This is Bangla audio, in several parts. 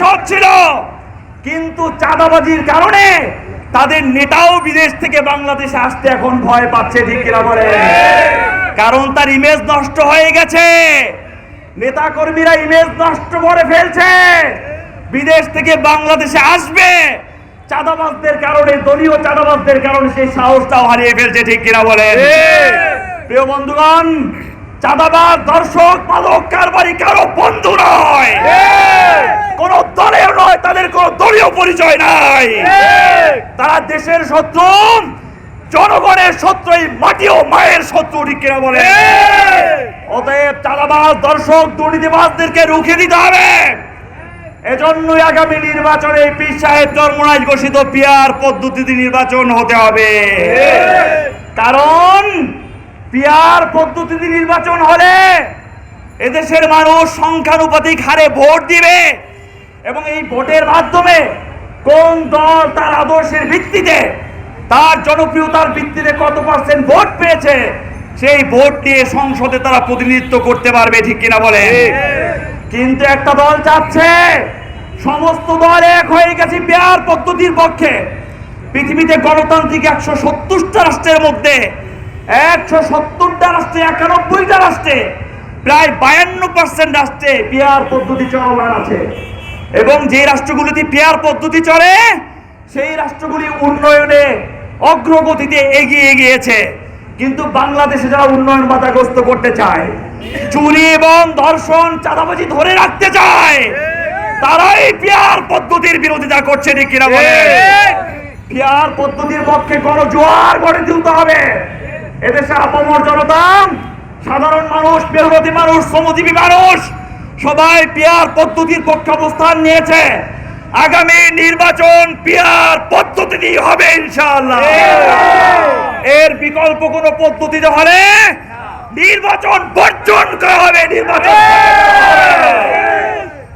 সব ছিল। কিন্তু চাঁদাবাজির কারণে তাদের নেতাও বিদেশ থেকে বাংলাদেশে আসতে এখন ভয় পাচ্ছে, ঠিক কিনা বলে কারণ তার ইমেজ নষ্ট হয়ে গেছে। নেতা কর্মীরা ইমেজ নষ্ট করে ফেলছে। বিদেশ থেকে বাংলাদেশে আসবে। চাঁদাবাজদের কারণে, দলীয় চাঁদাবাজদের কারণে সেই সাহসটাও হারিয়ে ফেলছে, ঠিক কিনা বলে প্রিয় বন্ধুগণ, চাঁদাবাজ, দর্শক মাদক কারবারি কারও বন্ধু নয়। কোন দলের নয় তাদের কোন দলীয় পরিচয় নাই। তারা দেশের শত্রু জনগণের শত্রু এই মাটি ও মায়ের শত্রু ঠিক কিনা বলে অতএব চাঁদাবাজ দর্শক দুর্নীতিবাজদেরকে রুখে দিতে হবে। এজন্যই আগামী নির্বাচনে পীর সাহেব চরমনায় ঘোষিত পিয়ার পদ্ধতিতে নির্বাচন হতে হবে। কারণ পিয়ার পদ্ধতিতে নির্বাচন হলে এদেশের মানুষ সংখ্যানুপাতিক হারে ভোট দিবে। এবং এই ভোটের মাধ্যমে কোন দল তার আদর্শের ভিত্তিতে তার জনপ্রিয়তার ভিত্তিতে কত পার্সেন্ট ভোট পেয়েছে সেই ভোট দিয়ে সংসদে তারা প্রতিনিধিত্ব করতে পারবে ঠিক কিনা বলে কিন্তু একটা দল চাচ্ছে সমস্ত দল এক হয়ে গেছে পেয়ার পদ্ধতির পক্ষে। পৃথিবীতে গণতান্ত্রিক একশো সত্তরটা রাষ্ট্রের মধ্যে একশো সত্তরটা রাষ্ট্রে একানব্বইটা রাষ্ট্রে প্রায় বায়ান্ন পার্সেন্ট রাষ্ট্রে পেয়ার পদ্ধতি চলমান আছে। এবং যে রাষ্ট্রগুলিতে পেয়ার পদ্ধতি চলে, সেই রাষ্ট্রগুলি উন্নয়নে অগ্রগতিতে এগিয়ে গিয়েছে। কিন্তু বাংলাদেশে যারা উন্নয়ন বাধাগ্রস্ত করতে চায়, চুরি এবং ধর্ষণ, চাঁদাবাজি ধরে রাখতে চায়, তারাই পেয়ার পদ্ধতির বিরোধিতা করছে কিনা বলে পেয়ার পদ্ধতির পক্ষে কোনো জোয়ার গড়ে তুলতে হবে। এদেশে আপামর জনতা, সাধারণ মানুষ মেরুমতি মানুষ, শ্রমজীবী মানুষ সবাই পিয়ার পদ্ধতির পক্ষে অবস্থান নিয়েছে। আগামী নির্বাচন পিয়ার পদ্ধতি হবে ইনশাআল্লাহ। এর বিকল্প কোন পদ্ধতিতে হলে নির্বাচন বর্জন করা হবে নির্বাচন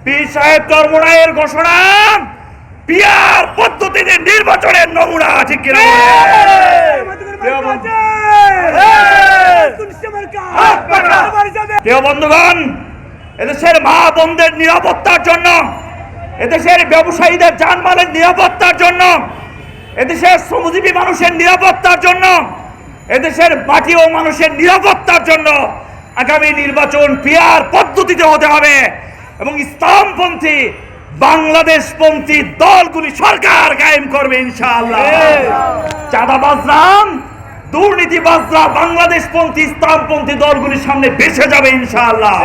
পীর সাহেব ঘোষণা পিয়ার পদ্ধতিতে নির্বাচনের নমুনা আছে কিনা? বন্ধুগণ এদেশের মা বোনদের নিরাপত্তার জন্য, এদেশের ব্যবসায়ীদের জানমালের নিরাপত্তার জন্য, এদেশের শ্রমজীবী মানুষের নিরাপত্তার জন্য, এদেশের মাটি ও মানুষের নিরাপত্তার জন্য আগামী নির্বাচন পিয়ার পদ্ধতিতে হতে হবে এবং ইসলামপন্থী বাংলাদেশপন্থী দলগুলি সরকার কায়েম করবে ইনশাআল্লাহ। চাঁদাবাজরাম, দুর্নীতিবাজরা বাংলাদেশপন্থী ইসলামপন্থী দলগুলির সামনে বেঁচে যাবে ইনশাআল্লাহ।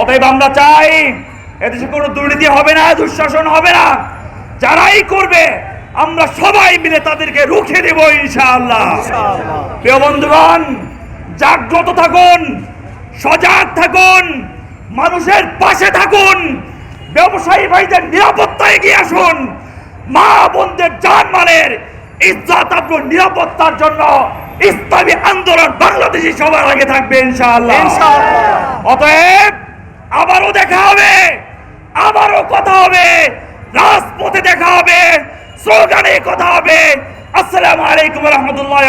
অতএব আমরা চাই এদেশে কোনো দুর্নীতি হবে না দুঃশাসন হবে না। যারাই করবে আমরা সবাই মিলে তাদেরকে রুখে দেব ইনশাআল্লাহ। প্রিয় বন্ধুগণ জাগ্রত থাকুন সজাগ থাকুন মানুষের পাশে থাকুন ব্যবসায়ী ভাইদের নিরাপত্তা এগিয়ে আসুন মা বোনদের জানমালের ইজ্জত আপনার নিরাপত্তার জন্য ইসলামী আন্দোলন বাংলাদেশি সবার আগে থাকবে ইনশাআল্লাহ। অতএব আবারও দেখা হবে। আবারও কথা হবে। রাজপথে দেখা হবে। স্লোগানে কথা হবে। আসসালামু আলাইকুম রহমতুল্লাহ